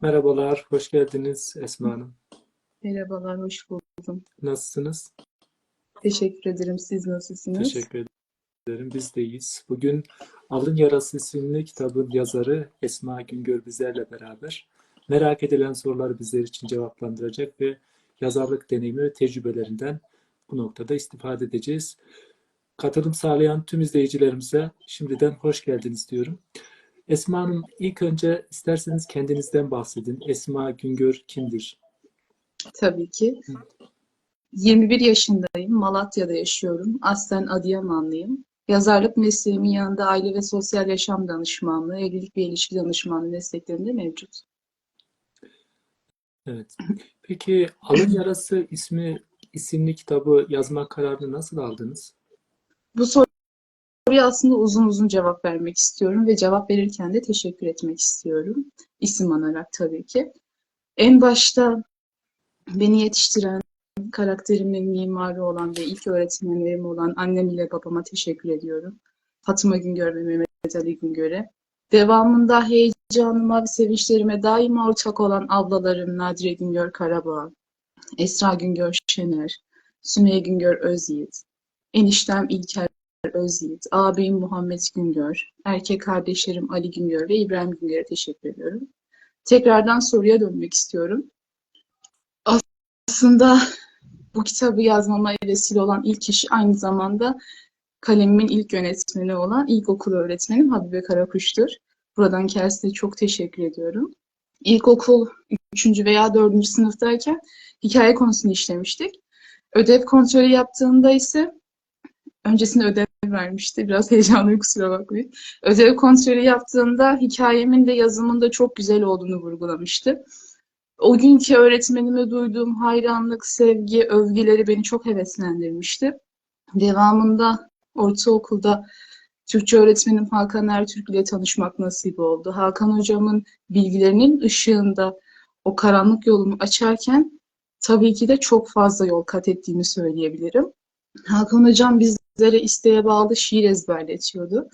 Merhabalar, hoş geldiniz Esma Hanım. Merhabalar, hoş buldum. Nasılsınız? Teşekkür ederim. Siz nasılsınız? Teşekkür ederim. Biz de iyiyiz. Bugün Alın Yarası isimli kitabın yazarı Esma Güngör bizlerle beraber. Merak edilen soruları bizler için cevaplandıracak ve yazarlık deneyimi ve tecrübelerinden bu noktada istifade edeceğiz. Katılım sağlayan tüm izleyicilerimize şimdiden hoş geldiniz diyorum. Esma Hanım ilk önce isterseniz kendinizden bahsedin. Esma Güngör kimdir? Tabii ki. 21 yaşındayım. Malatya'da yaşıyorum. Aslen Adıyamanlıyım. Yazarlık mesleğimin yanında aile ve sosyal yaşam danışmanlığı, evlilik ve ilişki danışmanlığı mesleklerinde mevcut. Evet. Peki Alın Yarası ismi isimli kitabı yazma kararını nasıl aldınız? Bu soruya aslında uzun uzun cevap vermek istiyorum ve cevap verirken de teşekkür etmek istiyorum. İsim anarak tabii ki. En başta beni yetiştiren, karakterimin mimarı olan ve ilk öğretmenlerim olan annem ile babama teşekkür ediyorum. Fatma Güngör ve Mehmet Ali Güngör'e. Devamında heyecanıma ve sevinçlerime daima ortak olan ablalarım Nadire Güngör Karabağ, Esra Güngör Şener, Sümeyye Güngör Özyiğit, eniştem İlker Özyiğit, ağabeyim Muhammed Güngör, erkek kardeşlerim Ali Güngör ve İbrahim Güngör'e teşekkür ediyorum. Tekrardan soruya dönmek istiyorum. Aslında bu kitabı yazmama vesile olan ilk kişi aynı zamanda kalemimin ilk yönetmeni olan ilkokul öğretmenim Habibe Karakuş'tur. Buradan kendisine çok teşekkür ediyorum. İlkokul 3. veya 4. sınıftayken hikaye konusunu işlemiştik. Ödev kontrolü yaptığında ise öncesinde ödev vermişti. Biraz heyecanlıyım kusura bakmayın. Ödev kontrolü yaptığında hikayemin de yazımın da çok güzel olduğunu vurgulamıştı. O günkü öğretmenime duyduğum hayranlık, sevgi, övgüleri beni çok heveslendirmişti. Devamında ortaokulda Türkçe öğretmenim Hakan Ertürk ile tanışmak nasip oldu. Hakan hocamın bilgilerinin ışığında o karanlık yolumu açarken tabii ki de çok fazla yol kat ettiğimi söyleyebilirim. Hakan hocam bizlere isteğe bağlı şiir ezberletiyordu.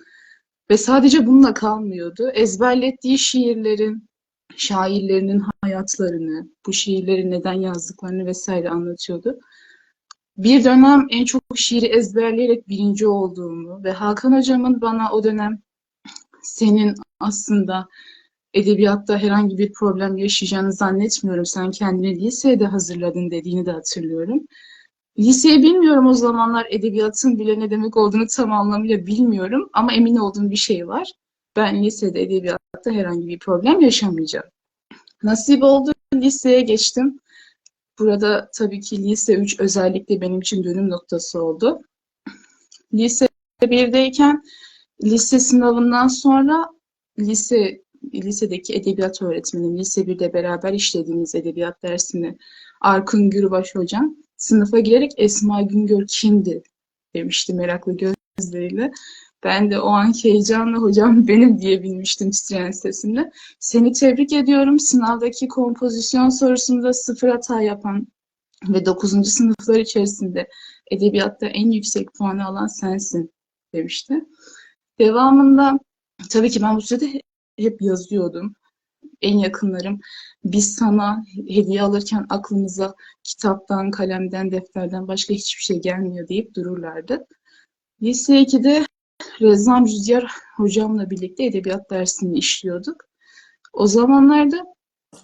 Ve sadece bununla kalmıyordu. Ezberlettiği şiirlerin, şairlerinin hayatlarını, bu şiirleri neden yazdıklarını vesaire anlatıyordu. Bir dönem en çok şiiri ezberleyerek birinci olduğumu ve Hakan hocamın bana o dönem senin aslında edebiyatta herhangi bir problem yaşayacağını zannetmiyorum. Sen kendini lisede hazırladın dediğini de hatırlıyorum. Liseyi bilmiyorum o zamanlar edebiyatın bile ne demek olduğunu tam anlamıyla bilmiyorum ama emin olduğum bir şey var. Ben lisede edebiyatta herhangi bir problem yaşamayacağım. Nasip oldu liseye geçtim. Burada tabii ki lise 3 özellikle benim için dönüm noktası oldu. Lise 1'deyken lise sınavından sonra lise lisedeki edebiyat öğretmenim, lise 1'de beraber işlediğimiz edebiyat dersini Arkın Gürbaş hocam sınıfa girerek Esma Güngör kimdi demişti meraklı gözleriyle. Ben de o anki heyecanla hocam benim diyebilmiştim titreyen sesimle. Seni tebrik ediyorum. Sınavdaki kompozisyon sorusunda sıfır hata yapan ve 9. sınıflar içerisinde edebiyatta en yüksek puanı alan sensin demişti. Devamında tabii ki ben bu sırada hep yazıyordum. En yakınlarım biz sana hediye alırken aklımıza kitaptan, kalemden, defterden başka hiçbir şey gelmiyor deyip dururlardı. Lise 2'de Rezzam Rüzgar hocamla birlikte edebiyat dersini işliyorduk. O zamanlarda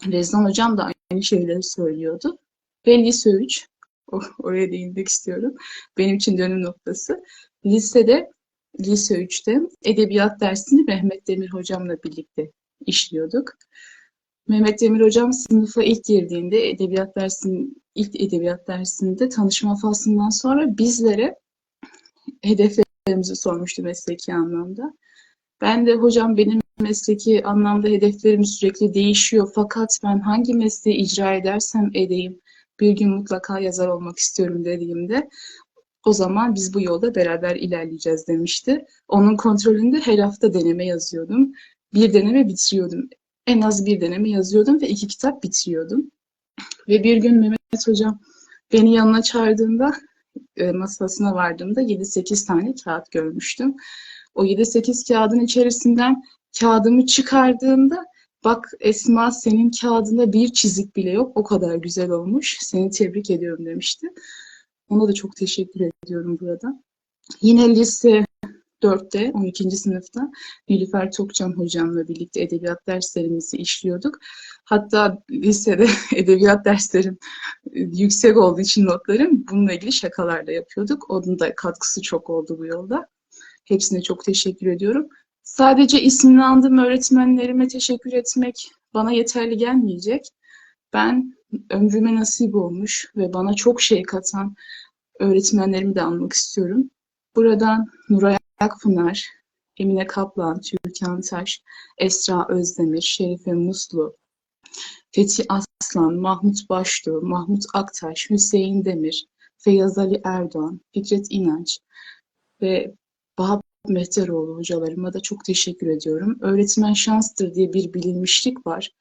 Rezzam hocam da aynı şeyleri söylüyordu. Ve lise 3, oraya değinmek istiyorum. Benim için dönüm noktası. Lisede, lise 3'te edebiyat dersini Mehmet Demir hocamla birlikte işliyorduk. Mehmet Demir hocam sınıfa ilk girdiğinde edebiyat dersinin ilk edebiyat dersinde tanışma faslından sonra bizlere hedeflerimizi sormuştu mesleki anlamda. Ben de hocam benim mesleki anlamda hedeflerim sürekli değişiyor fakat ben hangi mesleği icra edersem edeyim bir gün mutlaka yazar olmak istiyorum dediğimde o zaman biz bu yolda beraber ilerleyeceğiz demişti. Onun kontrolünde her hafta deneme yazıyordum. Bir deneme bitiriyordum. En az bir deneme yazıyordum ve iki kitap bitiriyordum. Ve bir gün Mehmet Hocam beni yanına çağırdığında e, masasına vardığımda 7-8 tane kağıt görmüştüm. O 7-8 kağıdın içerisinden kağıdımı çıkardığımda Bak Esma senin kağıdında bir çizik bile yok. O kadar güzel olmuş. Seni tebrik ediyorum demişti. Ona da çok teşekkür ediyorum burada. Yine lise 4'te, 12. sınıfta Nilüfer Tokcan hocamla birlikte edebiyat derslerimizi işliyorduk. Hatta lisede edebiyat derslerim e, yüksek olduğu için notlarım bununla ilgili şakalar da yapıyorduk. Onun da katkısı çok oldu bu yolda. Hepsine çok teşekkür ediyorum. Sadece ismini andığım öğretmenlerime teşekkür etmek bana yeterli gelmeyecek. Ben ömrüme nasip olmuş ve bana çok şey katan öğretmenlerimi de anmak istiyorum. Buradan Nuray Akpınar, Emine Kaplan, Türkan Taş, Esra Özdemir, Şerife Muslu, Fethi Aslan, Mahmut Başdoğ, Mahmut Aktaş, Hüseyin Demir, Feyyaz Ali Erdoğan, Fikret İnanç ve Vahap Mehteroğlu hocalarıma da çok teşekkür ediyorum. Öğretmen şanstır diye bir bilinmişlik var.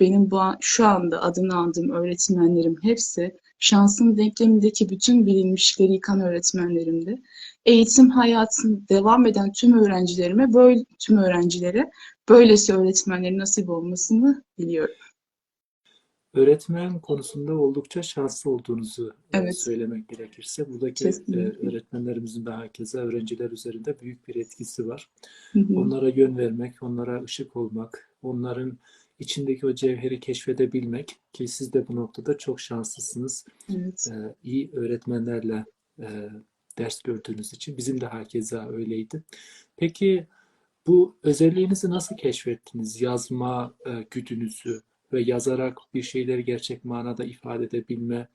Benim bu an- şu anda adını andığım öğretmenlerim hepsi şansın denklemindeki bütün bilinmişlikleri yıkan öğretmenlerimdi. Eğitim hayatını devam eden tüm öğrencilerime böyle tüm öğrencilere böylesi öğretmenlerin nasip olmasını diliyorum. Öğretmen konusunda oldukça şanslı olduğunuzu e, Evet. söylemek gerekirse buradaki Kesinlikle. e, öğretmenlerimizin de hakeza öğrenciler üzerinde büyük bir etkisi var. Hı hı. Onlara yön vermek, onlara ışık olmak, onların içindeki o cevheri keşfedebilmek ki siz de bu noktada çok şanslısınız. Evet. Ee, iyi öğretmenlerle e, ders gördüğünüz için bizim de hakeza öyleydi. Peki bu özelliğinizi nasıl keşfettiniz? Yazma e, güdünüzü ve yazarak bir şeyleri gerçek manada ifade edebilme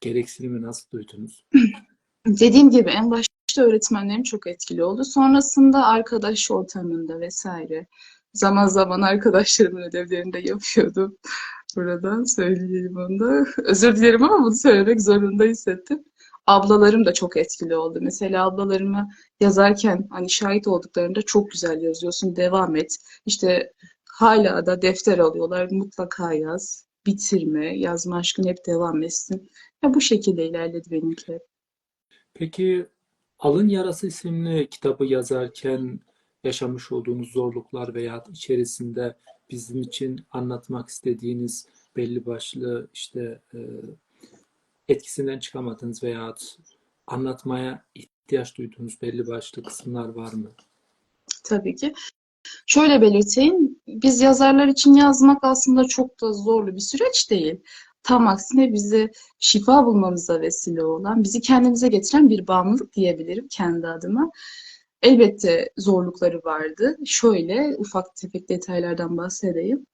gereksinimi nasıl duydunuz? Dediğim gibi en başta öğretmenlerim çok etkili oldu. Sonrasında arkadaş ortamında vesaire. Zaman zaman arkadaşlarımın ödevlerini de yapıyordum. Buradan söyleyeyim onu da. Özür dilerim ama bunu söylemek zorunda hissettim. Ablalarım da çok etkili oldu. Mesela ablalarıma yazarken hani şahit olduklarında çok güzel yazıyorsun, devam et. İşte hala da defter alıyorlar, mutlaka yaz, bitirme, yazma aşkın hep devam etsin. Ya bu şekilde ilerledi benimki. Peki Alın Yarası isimli kitabı yazarken yaşamış olduğunuz zorluklar veya içerisinde bizim için anlatmak istediğiniz belli başlı işte e, etkisinden çıkamadığınız veya anlatmaya ihtiyaç duyduğunuz belli başlı kısımlar var mı? Tabii ki. Şöyle belirteyim, biz yazarlar için yazmak aslında çok da zorlu bir süreç değil. Tam aksine bizi şifa bulmamıza vesile olan, bizi kendimize getiren bir bağımlılık diyebilirim kendi adıma. Elbette zorlukları vardı. Şöyle ufak tefek detaylardan bahsedeyim.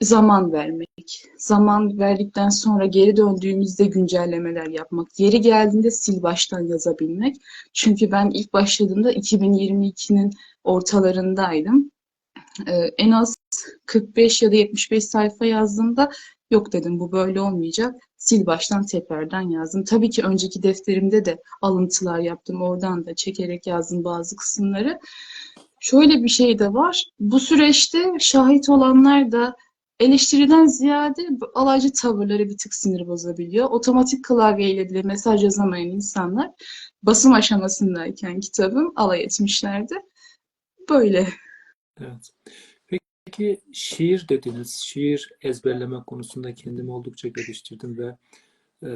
Zaman vermek. Zaman verdikten sonra geri döndüğümüzde güncellemeler yapmak. Yeri geldiğinde sil baştan yazabilmek. Çünkü ben ilk başladığımda 2022'nin ortalarındaydım. Ee, en az 45 ya da 75 sayfa yazdığımda yok dedim bu böyle olmayacak. Sil baştan tekrardan yazdım. Tabii ki önceki defterimde de alıntılar yaptım. Oradan da çekerek yazdım bazı kısımları. Şöyle bir şey de var. Bu süreçte şahit olanlar da eleştiriden ziyade alaycı tavırları bir tık sinir bozabiliyor. Otomatik klavyeyle bile mesaj yazamayan insanlar basım aşamasındayken kitabım alay etmişlerdi. Böyle. Evet. Peki şiir dediniz. Şiir ezberleme konusunda kendimi oldukça geliştirdim ve e,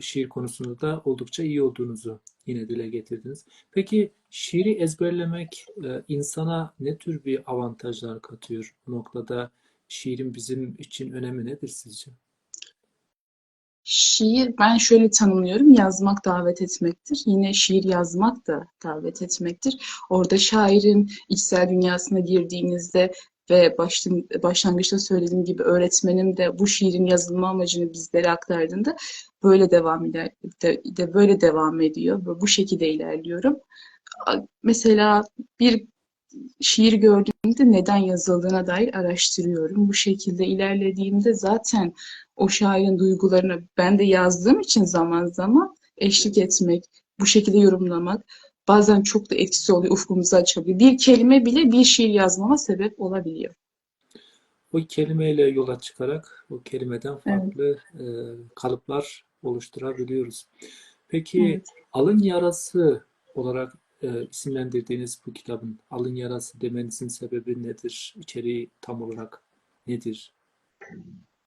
şiir konusunda da oldukça iyi olduğunuzu yine dile getirdiniz. Peki şiiri ezberlemek e, insana ne tür bir avantajlar katıyor? Bu noktada şiirin bizim için önemi nedir sizce? Şiir ben şöyle tanımlıyorum. Yazmak davet etmektir. Yine şiir yazmak da davet etmektir. Orada şairin içsel dünyasına girdiğinizde ve baştan, başlangıçta söylediğim gibi öğretmenim de bu şiirin yazılma amacını bizlere aktardığında böyle devam eder, de, de böyle devam ediyor ve bu şekilde ilerliyorum. Mesela bir şiir gördüğümde neden yazıldığına dair araştırıyorum. Bu şekilde ilerlediğimde zaten o şairin duygularına ben de yazdığım için zaman zaman eşlik etmek, bu şekilde yorumlamak bazen çok da etkisi oluyor, ufkumuzu açabiliyor. Bir kelime bile bir şiir yazmama sebep olabiliyor. O kelimeyle yola çıkarak o kelimeden farklı e, kalıplar oluşturabiliyoruz. Peki Evet. alın yarası olarak e, isimlendirdiğiniz bu kitabın alın yarası demenizin sebebi nedir? İçeriği tam olarak nedir?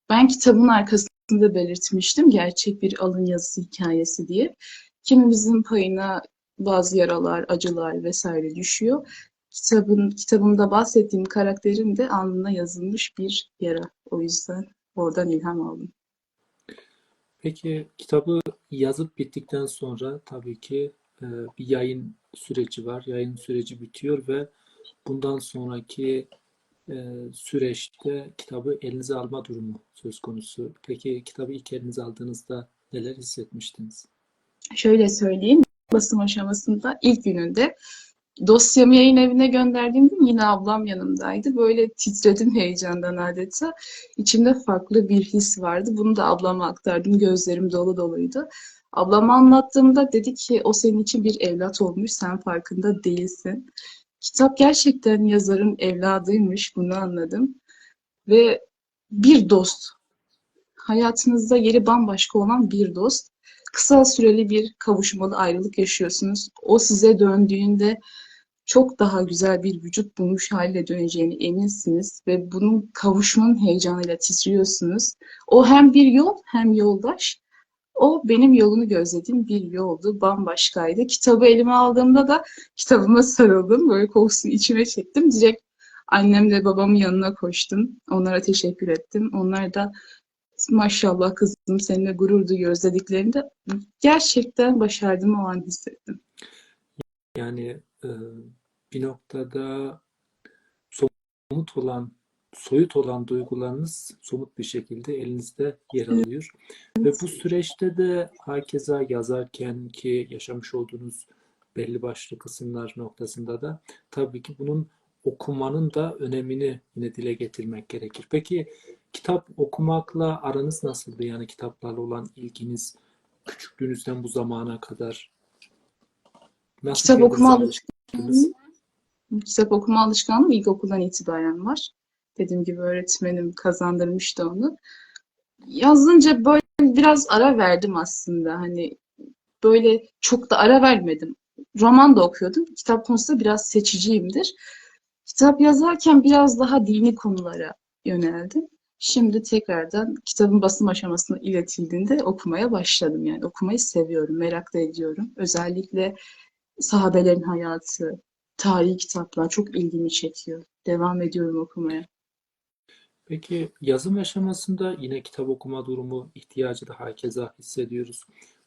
Ben kitabın arkasında belirtmiştim gerçek bir alın yazısı hikayesi diye. Kimimizin payına bazı yaralar, acılar vesaire düşüyor. Kitabın kitabımda bahsettiğim karakterin de alnına yazılmış bir yara. O yüzden oradan ilham aldım. Peki kitabı yazıp bittikten sonra tabii ki e, bir yayın süreci var. Yayın süreci bitiyor ve bundan sonraki e, süreçte kitabı elinize alma durumu söz konusu. Peki kitabı ilk elinize aldığınızda neler hissetmiştiniz? Şöyle söyleyeyim, basım aşamasında ilk gününde dosyamı yayın evine gönderdiğimde yine ablam yanımdaydı. Böyle titredim heyecandan adeta. İçimde farklı bir his vardı. Bunu da ablama aktardım. Gözlerim dolu doluydu. Ablama anlattığımda dedi ki o senin için bir evlat olmuş, sen farkında değilsin. Kitap gerçekten yazarın evladıymış, bunu anladım. Ve bir dost, hayatınızda yeri bambaşka olan bir dost. Kısa süreli bir kavuşmalı ayrılık yaşıyorsunuz. O size döndüğünde çok daha güzel bir vücut bulmuş haliyle döneceğine eminsiniz ve bunun kavuşmanın heyecanıyla titriyorsunuz. O hem bir yol hem yoldaş. O benim yolunu gözlediğim bir yoldu, bambaşkaydı. Kitabı elime aldığımda da kitabıma sarıldım, böyle kokusunu içime çektim. Direkt annemle babamın yanına koştum. Onlara teşekkür ettim. Onlar da maşallah kızım seninle gurur duyuyoruz dediklerinde gerçekten başardım o an hissettim. Yani e, bir noktada somut olan, soyut olan duygularınız somut bir şekilde elinizde yer alıyor. Ve bu süreçte de hakeza yazarken ki yaşamış olduğunuz belli başlı kısımlar noktasında da tabii ki bunun okumanın da önemini yine dile getirmek gerekir. Peki kitap okumakla aranız nasıldı? Yani kitaplarla olan ilginiz küçüklüğünüzden bu zamana kadar nasıl Kitap okuma alıştırdınız? Kitap okuma alışkanlığım ilkokuldan itibaren var. Dediğim gibi öğretmenim kazandırmıştı onu. Yazınca böyle biraz ara verdim aslında. Hani böyle çok da ara vermedim. Roman da okuyordum. Kitap konusunda biraz seçiciyimdir. Kitap yazarken biraz daha dini konulara yöneldim. Şimdi tekrardan kitabın basım aşamasına iletildiğinde okumaya başladım. Yani okumayı seviyorum, merak da ediyorum. Özellikle sahabelerin hayatı, tarihi kitaplar çok ilgimi çekiyor. Devam ediyorum okumaya. Peki yazım aşamasında yine kitap okuma durumu ihtiyacı da hakeza hissediyoruz.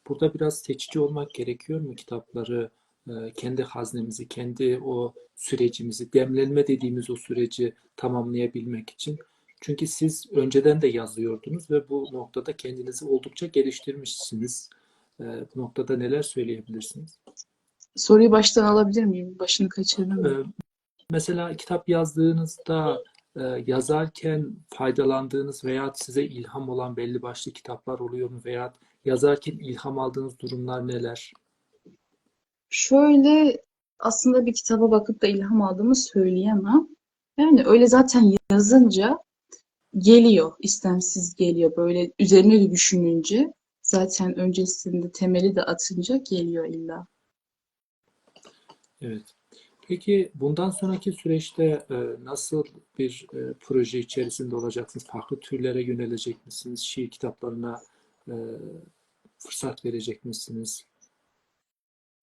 Burada biraz seçici olmak gerekiyor mu kitapları, e, kendi haznemizi, kendi o sürecimizi, demlenme dediğimiz o süreci tamamlayabilmek için? Çünkü siz önceden de yazıyordunuz ve bu noktada kendinizi oldukça geliştirmişsiniz. E, Bu noktada neler söyleyebilirsiniz? Soruyu baştan alabilir miyim? Başını kaçırdım. Ee, Mesela kitap yazdığınızda e, yazarken faydalandığınız veya size ilham olan belli başlı kitaplar oluyor mu veya yazarken ilham aldığınız durumlar neler? Şöyle aslında bir kitaba bakıp da ilham aldığımı söyleyemem. Yani öyle zaten yazınca geliyor, istemsiz geliyor. Böyle üzerine de düşününce zaten öncesinde temeli de atınca geliyor illa. Evet. Peki bundan sonraki süreçte e, nasıl bir e, proje içerisinde olacaksınız? Farklı türlere yönelecek misiniz? Şiir kitaplarına e, fırsat verecek misiniz?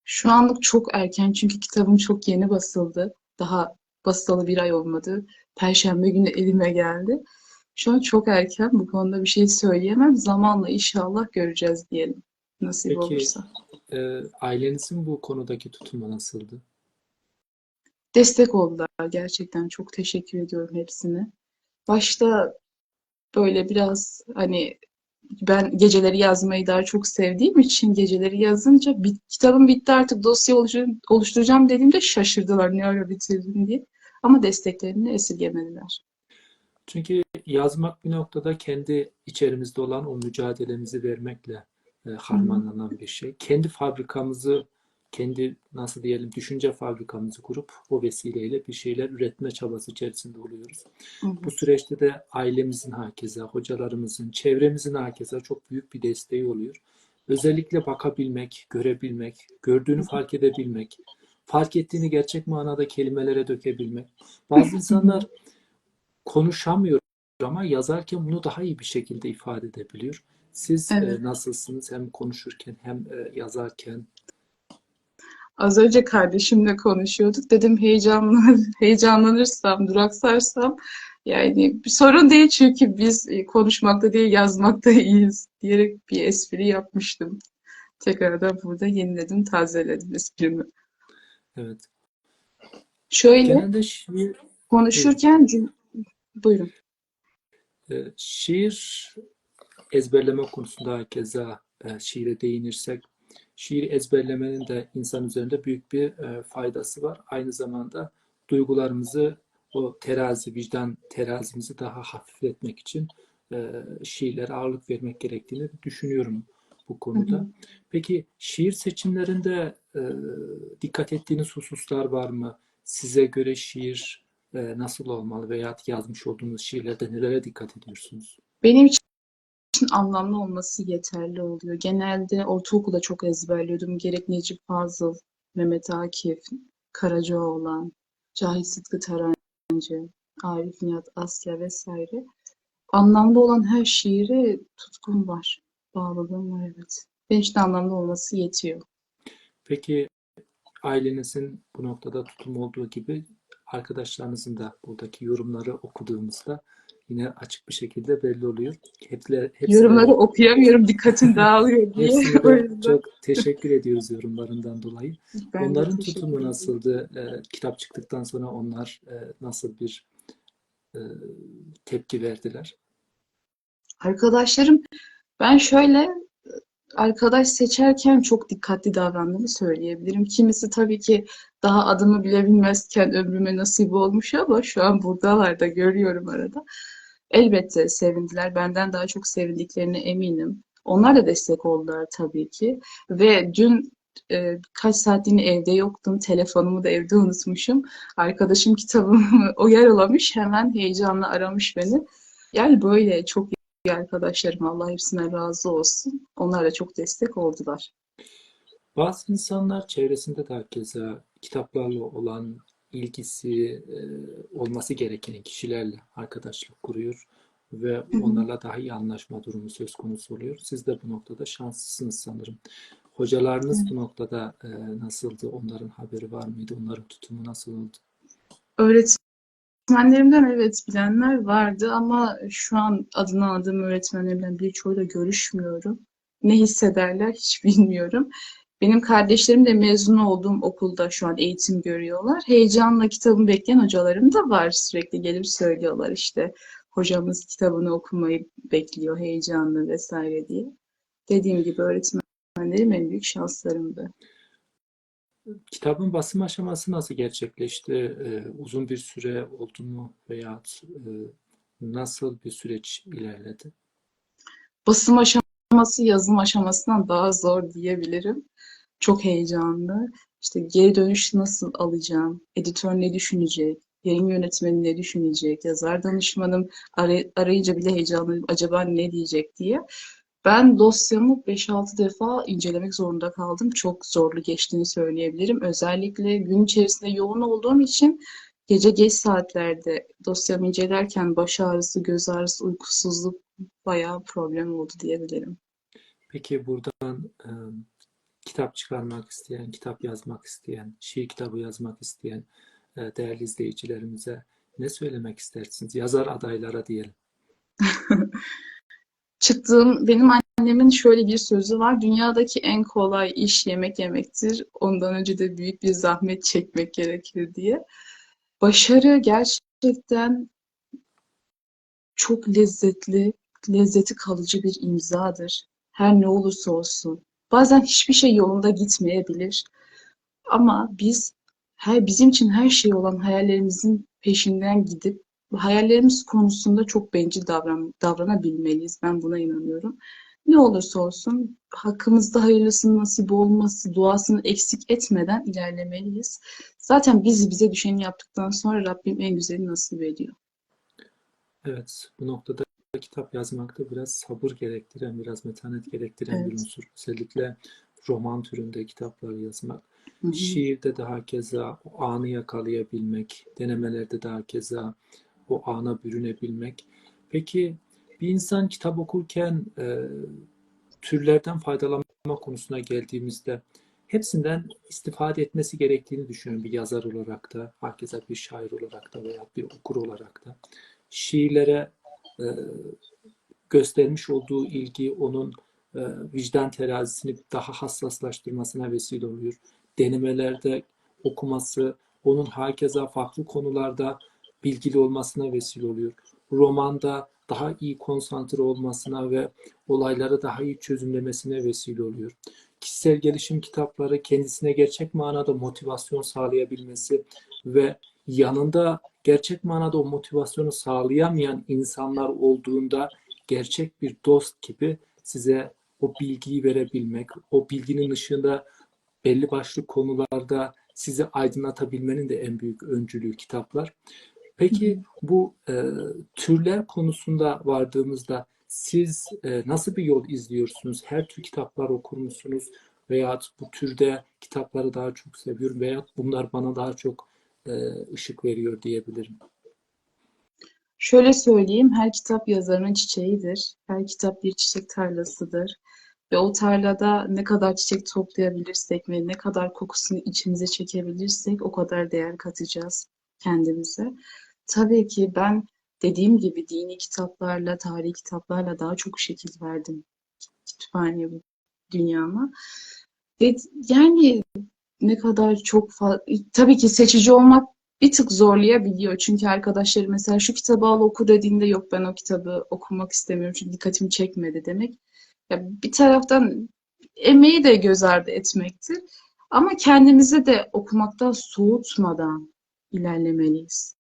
Şu anlık çok erken çünkü kitabım çok yeni basıldı. Daha basılı bir ay olmadı. Perşembe günü elime geldi. Şu an çok erken. Bu konuda bir şey söyleyemem. Zamanla inşallah göreceğiz diyelim. Nasip Peki olursa. e, ailenizin bu konudaki tutumu nasıldı? Destek oldular gerçekten. Çok teşekkür ediyorum hepsine. Başta böyle biraz hani ben geceleri yazmayı daha çok sevdiğim için geceleri yazınca bit, kitabım bitti artık dosya oluştur- oluşturacağım dediğimde şaşırdılar ne ara bitirdin diye. Ama desteklerini esirgemediler. Çünkü yazmak bir noktada kendi içerimizde olan o mücadelemizi vermekle e, harmanlanan bir şey. Kendi fabrikamızı, kendi nasıl diyelim düşünce fabrikamızı kurup o vesileyle bir şeyler üretme çabası içerisinde oluyoruz. Hı hı. Bu süreçte de ailemizin hakeza, hocalarımızın, çevremizin hakeza çok büyük bir desteği oluyor. Özellikle bakabilmek, görebilmek, gördüğünü fark edebilmek, fark ettiğini gerçek manada kelimelere dökebilmek. Bazı insanlar konuşamıyor ama yazarken bunu daha iyi bir şekilde ifade edebiliyor. Siz e, Evet. nasılsınız hem konuşurken hem e, yazarken? Az önce kardeşimle konuşuyorduk. Dedim heyecanlan heyecanlanırsam, duraksarsam yani bir sorun değil çünkü biz e, konuşmakta değil yazmakta iyiyiz diyerek bir espri yapmıştım. Tekrardan burada yeniledim, tazeledim esprimi. Evet. Şöyle Genelde şiir, konuşurken cüm- buyurun. e, şiir ezberleme konusunda keza e, şiire değinirsek, şiir ezberlemenin de insan üzerinde büyük bir e, faydası var. Aynı zamanda duygularımızı, o terazi, vicdan terazimizi daha hafifletmek için e, şiirlere ağırlık vermek gerektiğini düşünüyorum bu Hı konuda. hı. Peki şiir seçimlerinde e, dikkat ettiğiniz hususlar var mı? Size göre şiir e, nasıl olmalı veya yazmış olduğunuz şiirlerde nelere dikkat ediyorsunuz? Benim için anlamlı olması yeterli oluyor. Genelde ortaokulda çok ezberliyordum. Gerek Necip Fazıl, Mehmet Akif, Karacaoğlan, Cahit Sıtkı Tarancı, Arif Nihat Asya vesaire. Anlamlı olan her şiire tutkum var. Bağlılığım var evet. Benim için anlamlı olması yetiyor. Peki ailenizin bu noktada tutumu olduğu gibi arkadaşlarınızın da buradaki yorumları okuduğumuzda yine açık bir şekilde belli oluyor. Hepler, hepsine, Yorumları okuyamıyorum, dikkatim dağılıyor diye. de çok teşekkür ediyoruz yorumlarından dolayı. ben Onların tutumu nasıldı? Ee, kitap çıktıktan sonra onlar e, nasıl bir e, tepki verdiler? Arkadaşlarım ben şöyle arkadaş seçerken çok dikkatli davrandığımı söyleyebilirim. Kimisi tabii ki daha adımı bile bilmezken ömrüme nasip olmuş ama şu an buradalar da görüyorum arada. Elbette sevindiler. Benden daha çok sevindiklerine eminim. Onlar da destek oldular tabii ki. Ve dün e, birkaç saatliğine evde yoktum. Telefonumu da evde unutmuşum. Arkadaşım kitabımı o yaralamış. Hemen heyecanla aramış beni. Yani böyle çok arkadaşlarım. Allah hepsine razı olsun. Onlar da çok destek oldular. Bazı insanlar çevresinde de keza kitaplarla olan ilgisi e, olması gereken kişilerle arkadaşlık kuruyor ve onlarla daha iyi anlaşma durumu söz konusu oluyor. Siz de bu noktada şanslısınız sanırım. Hocalarınız bu noktada e, nasıldı? Onların haberi var mıydı? Onların tutumu nasıl oldu? Öğretmenlerimden evet bilenler vardı ama şu an adını andığım öğretmenlerimden birçoğuyla görüşmüyorum. Ne hissederler hiç bilmiyorum. Benim kardeşlerim de mezun olduğum okulda şu an eğitim görüyorlar. Heyecanla kitabımı bekleyen hocalarım da var. Sürekli gelip söylüyorlar işte hocamız kitabını okumayı bekliyor heyecanlı vesaire diye. Dediğim gibi öğretmenlerim en büyük şanslarımdı. Kitabın basım aşaması nasıl gerçekleşti? E, uzun bir süre oldu mu veya e, nasıl bir süreç ilerledi? Basım aşaması yazım aşamasından daha zor diyebilirim. Çok heyecanlı. İşte geri dönüş nasıl alacağım? Editör ne düşünecek? Yayın yönetmeni ne düşünecek? Yazar danışmanım aray- arayınca bile heyecanlıyım. Acaba ne diyecek diye. Ben dosyamı 5-6 defa incelemek zorunda kaldım. Çok zorlu geçtiğini söyleyebilirim. Özellikle gün içerisinde yoğun olduğum için gece geç saatlerde dosyamı incelerken baş ağrısı, göz ağrısı, uykusuzluk bayağı problem oldu diyebilirim. Peki buradan e, kitap çıkarmak isteyen, kitap yazmak isteyen, şiir kitabı yazmak isteyen e, değerli izleyicilerimize ne söylemek istersiniz? Yazar adaylara diyelim. Çıktığım, benim annemin şöyle bir sözü var. Dünyadaki en kolay iş yemek yemektir. Ondan önce de büyük bir zahmet çekmek gerekir diye. Başarı gerçekten çok lezzetli, lezzeti kalıcı bir imzadır. Her ne olursa olsun. Bazen hiçbir şey yolunda gitmeyebilir. Ama biz her bizim için her şey olan hayallerimizin peşinden gidip hayallerimiz konusunda çok bencil davran, davranabilmeliyiz. Ben buna inanıyorum. Ne olursa olsun hakkımızda hayırlısının nasip olması duasını eksik etmeden ilerlemeliyiz. Zaten biz bize düşeni yaptıktan sonra Rabbim en güzelini nasip ediyor. Evet, bu noktada kitap yazmakta biraz sabır gerektiren, biraz metanet gerektiren bir Evet. unsur. Özellikle roman türünde kitaplar yazmak. Hı hı. Şiirde daha keza o anı yakalayabilmek, denemelerde daha keza o ana bürünebilmek Peki bir insan kitap okurken e, türlerden faydalanma konusuna geldiğimizde hepsinden istifade etmesi gerektiğini düşünüyorum bir yazar olarak da, herkese bir şair olarak da veya bir okur olarak da. Şiirlere e, göstermiş olduğu ilgi onun e, vicdan terazisini daha hassaslaştırmasına vesile oluyor. Denemelerde okuması, onun herkese farklı konularda bilgili olmasına vesile oluyor. Romanda daha iyi konsantre olmasına ve olayları daha iyi çözümlemesine vesile oluyor. Kişisel gelişim kitapları kendisine gerçek manada motivasyon sağlayabilmesi ve yanında gerçek manada o motivasyonu sağlayamayan insanlar olduğunda gerçek bir dost gibi size o bilgiyi verebilmek, o bilginin ışığında belli başlı konularda sizi aydınlatabilmenin de en büyük öncülüğü kitaplar. Peki bu e, türler konusunda vardığımızda siz e, nasıl bir yol izliyorsunuz? Her tür kitaplar okur musunuz? Veya bu türde kitapları daha çok seviyorum veya bunlar bana daha çok e, ışık veriyor diyebilirim. Şöyle söyleyeyim, her kitap yazarının çiçeğidir. Her kitap bir çiçek tarlasıdır. Ve o tarlada ne kadar çiçek toplayabilirsek ve ne kadar kokusunu içimize çekebilirsek o kadar değer katacağız kendimize. Tabii ki ben dediğim gibi dini kitaplarla, tarihi kitaplarla daha çok şekil verdim kütüphane dünyama. Ve yani ne kadar çok fazla, tabii ki seçici olmak bir tık zorlayabiliyor. Çünkü arkadaşları mesela şu kitabı al oku dediğinde yok ben o kitabı okumak istemiyorum çünkü dikkatimi çekmedi demek. Ya bir taraftan emeği de göz ardı etmektir. Ama kendimizi de okumaktan soğutmadan ilerlemeliyiz.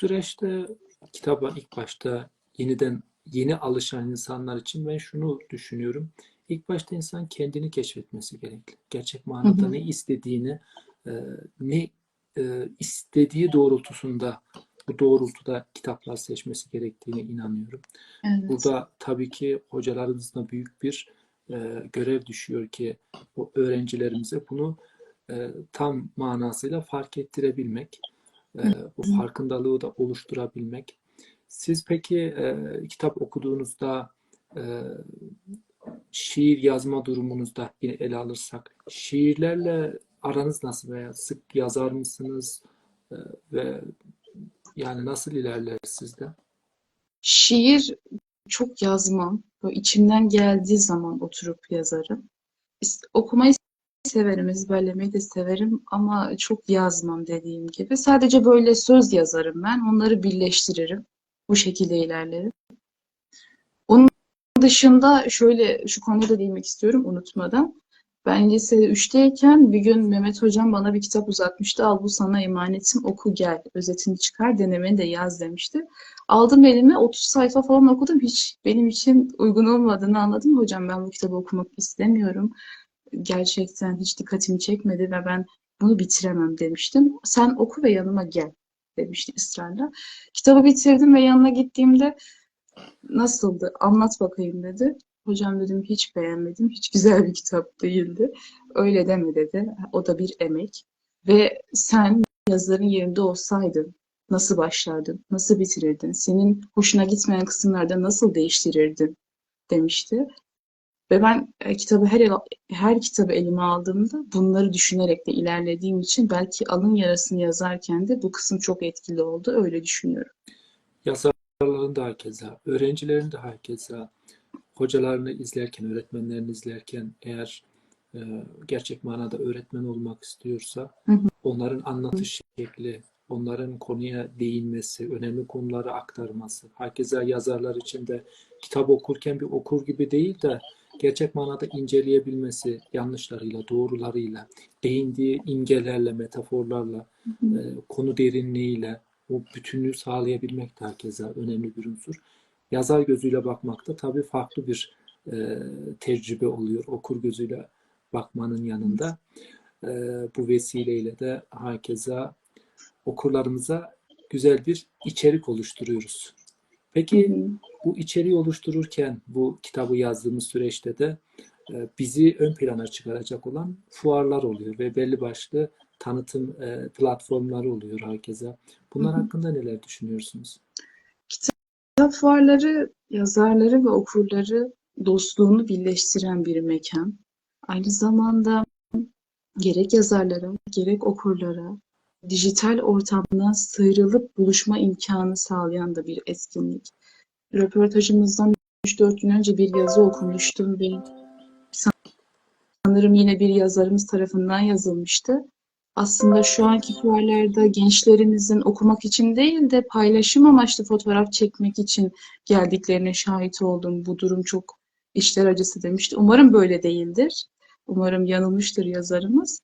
süreçte kitaba ilk başta yeniden yeni alışan insanlar için ben şunu düşünüyorum. İlk başta insan kendini keşfetmesi gerekli. Gerçek manada Hı hı. ne istediğini, e, ne e, istediği doğrultusunda bu doğrultuda kitaplar seçmesi gerektiğine inanıyorum. Evet. Burada tabii ki hocalarımızla büyük bir e, görev düşüyor ki o öğrencilerimize bunu e, tam manasıyla fark ettirebilmek, e, bu farkındalığı da oluşturabilmek. Siz peki e, kitap okuduğunuzda e, şiir yazma durumunuzda yine ele alırsak şiirlerle aranız nasıl veya sık yazar mısınız E, ve yani nasıl ilerler sizde? Şiir çok yazmam. Böyle içimden geldiği zaman oturup yazarım. Okumayı severim, ezberlemeyi de severim ama çok yazmam dediğim gibi. Sadece böyle söz yazarım ben. Onları birleştiririm. Bu şekilde ilerlerim. Onun dışında şöyle şu konuda da değinmek istiyorum unutmadan. Ben lise 3'teyken bir gün Mehmet Hocam bana bir kitap uzatmıştı. Al bu sana emanetim oku gel. Özetini çıkar denemeni de yaz demişti. Aldım elime 30 sayfa falan okudum. Hiç benim için uygun olmadığını anladım. Hocam ben bu kitabı okumak istemiyorum. Gerçekten hiç dikkatimi çekmedi ve ben bunu bitiremem demiştim. Sen oku ve yanıma gel demişti ısrarla. Kitabı bitirdim ve yanına gittiğimde nasıldı? Anlat bakayım dedi. Hocam dedim hiç beğenmedim. Hiç güzel bir kitap değildi. Öyle deme dedi. O da bir emek. Ve sen yazarın yerinde olsaydın nasıl başlardın? Nasıl bitirirdin? Senin hoşuna gitmeyen kısımlarda nasıl değiştirirdin? demişti. Ve ben e, kitabı her her kitabı elime aldığımda bunları düşünerek de ilerlediğim için belki alın yarasını yazarken de bu kısım çok etkili oldu. Öyle düşünüyorum. Yazarların da hakeza, öğrencilerin de hakeza, hocalarını izlerken, öğretmenlerini izlerken eğer e, gerçek manada öğretmen olmak istiyorsa Hı hı. onların anlatış şekli, onların konuya değinmesi, önemli konuları aktarması, herkese yazarlar için de kitap okurken bir okur gibi değil de gerçek manada inceleyebilmesi, yanlışlarıyla, doğrularıyla, değindiği imgelerle, metaforlarla, Hı hı. e, konu derinliğiyle o bütünlüğü sağlayabilmek de herkese önemli bir unsur. Yazar gözüyle bakmak da tabii farklı bir e, tecrübe oluyor. Okur gözüyle bakmanın yanında. E, bu vesileyle de herkese okurlarımıza güzel bir içerik oluşturuyoruz. Peki hı. bu içeriği oluştururken bu kitabı yazdığımız süreçte de e, bizi ön plana çıkaracak olan fuarlar oluyor ve belli başlı tanıtım e, platformları oluyor herkese. Bunlar Hı hı. hakkında neler düşünüyorsunuz? Kitap fuarları yazarları ve okurları dostluğunu birleştiren bir mekan. Aynı zamanda gerek yazarlara gerek okurlara dijital ortamdan sıyrılıp buluşma imkanı sağlayan da bir etkinlik. Röportajımızdan 3-4 gün önce bir yazı okumuştum ve sanırım yine bir yazarımız tarafından yazılmıştı. Aslında şu anki fuarlarda gençlerimizin okumak için değil de paylaşım amaçlı fotoğraf çekmek için geldiklerine şahit oldum. Bu durum çok işler acısı demişti. Umarım böyle değildir. Umarım yanılmıştır yazarımız.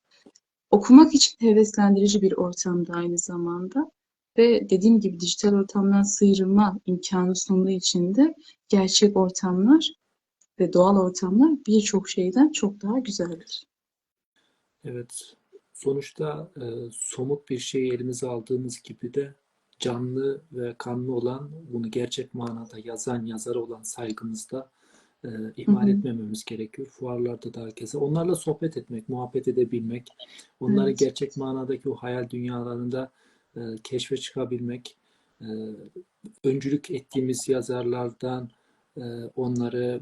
Okumak için heveslendirici bir ortamda aynı zamanda. Ve dediğim gibi dijital ortamdan sıyrılma imkanı sunduğu için de gerçek ortamlar ve doğal ortamlar birçok şeyden çok daha güzeldir. Evet, sonuçta e, somut bir şeyi elimize aldığımız gibi de canlı ve kanlı olan, bunu gerçek manada yazan, yazara olan saygımızda e, ihmal Hı hı. etmememiz gerekiyor. Fuarlarda da herkese. Onlarla sohbet etmek, muhabbet edebilmek, onları Evet. gerçek manadaki o hayal dünyalarında e, keşfe çıkabilmek, e, öncülük ettiğimiz yazarlardan e, onları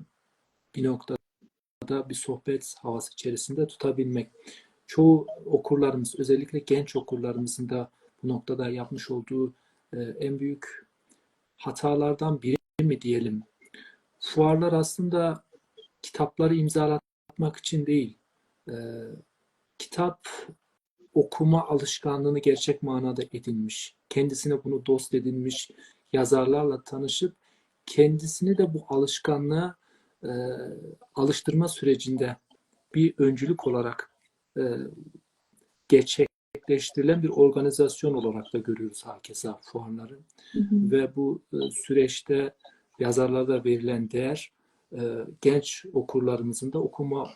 bir noktada bir sohbet havası içerisinde tutabilmek. Çoğu okurlarımız, özellikle genç okurlarımızın da bu noktada yapmış olduğu e, en büyük hatalardan biri mi diyelim. Fuarlar aslında kitapları imzalatmak için değil, e, kitap okuma alışkanlığını gerçek manada edinmiş, kendisine bunu dost edinmiş yazarlarla tanışıp kendisini de bu alışkanlığa e, alıştırma sürecinde bir öncülük olarak e, gerçekleştirilen bir organizasyon olarak da görüyoruz hakeza fuarları. Hı hı. Ve bu e, süreçte yazarlara verilen değer e, genç okurlarımızın da okuma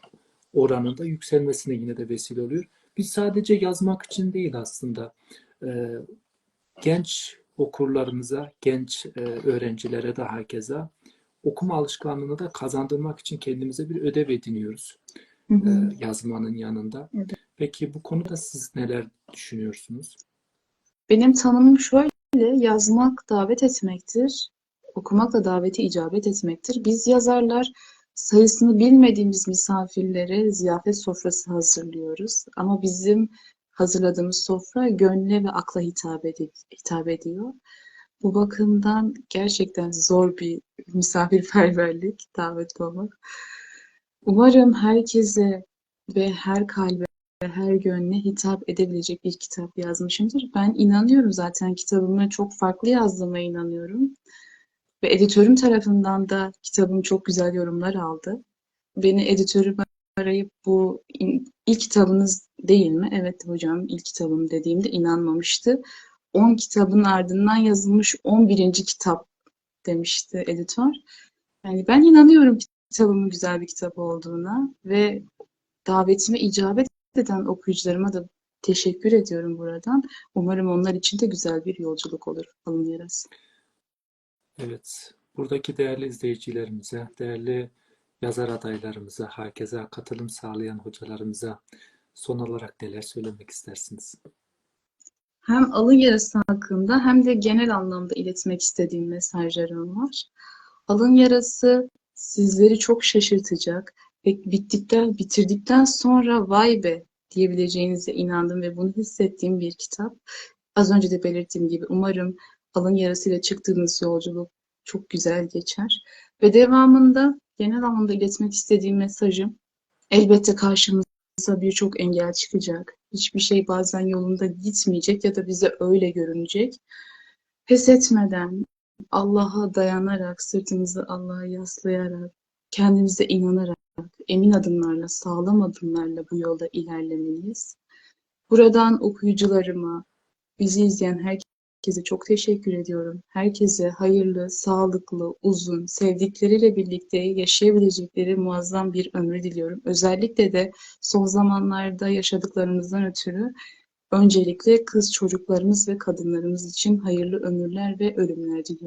oranında yükselmesine yine de vesile oluyor. Biz sadece yazmak için değil aslında e, genç okurlarımıza, genç e, öğrencilere de herkese okuma alışkanlığını da kazandırmak için kendimize bir ödev ediniyoruz Hı e, yazmanın yanında. Evet. Peki bu konuda siz neler düşünüyorsunuz? Benim tanımım şöyle, yazmak davet etmektir, okumak da davete icabet etmektir. Biz yazarlar sayısını bilmediğimiz misafirlere ziyafet sofrası hazırlıyoruz. Ama bizim hazırladığımız sofra gönle ve akla hitap, edi- hitap ediyor. Bu bakımdan gerçekten zor bir misafirperverlik, davetli olmak. Umarım herkese ve her kalbe her gönle hitap edebilecek bir kitap yazmışımdır. Ben inanıyorum zaten kitabımı çok farklı yazdığıma inanıyorum. Ve editörüm tarafından da kitabım çok güzel yorumlar aldı. Beni editörüm arayıp bu ilk kitabınız değil mi? Evet hocam ilk kitabım dediğimde inanmamıştı. 10 kitabın ardından yazılmış 11. kitap demişti editör. Yani ben inanıyorum kitabımın güzel bir kitap olduğuna ve davetime icabet eden okuyucularıma da teşekkür ediyorum buradan. Umarım onlar için de güzel bir yolculuk olur alın yarası. Evet, buradaki değerli izleyicilerimize, değerli yazar adaylarımıza, herkese katılım sağlayan hocalarımıza son olarak neler söylemek istersiniz? Hem alın yarası hakkında hem de genel anlamda iletmek istediğim mesajlarım var. Alın yarası sizleri çok şaşırtacak ve bittikten, bitirdikten sonra vay be diyebileceğinize inandım ve bunu hissettiğim bir kitap. Az önce de belirttiğim gibi umarım alın yarasıyla çıktığınız yolculuk çok güzel geçer. Ve devamında genel anlamda iletmek istediğim mesajım elbette karşımıza birçok engel çıkacak. Hiçbir şey bazen yolunda gitmeyecek ya da bize öyle görünecek. Pes etmeden, Allah'a dayanarak, sırtımızı Allah'a yaslayarak, kendimize inanarak, emin adımlarla, sağlam adımlarla bu yolda ilerlemeliyiz. Buradan okuyucularıma, bizi izleyen herkese çok teşekkür ediyorum. Herkese hayırlı, sağlıklı, uzun, sevdikleriyle birlikte yaşayabilecekleri muazzam bir ömür diliyorum. Özellikle de son zamanlarda yaşadıklarımızdan ötürü öncelikle kız çocuklarımız ve kadınlarımız için hayırlı ömürler ve ölümler diliyorum.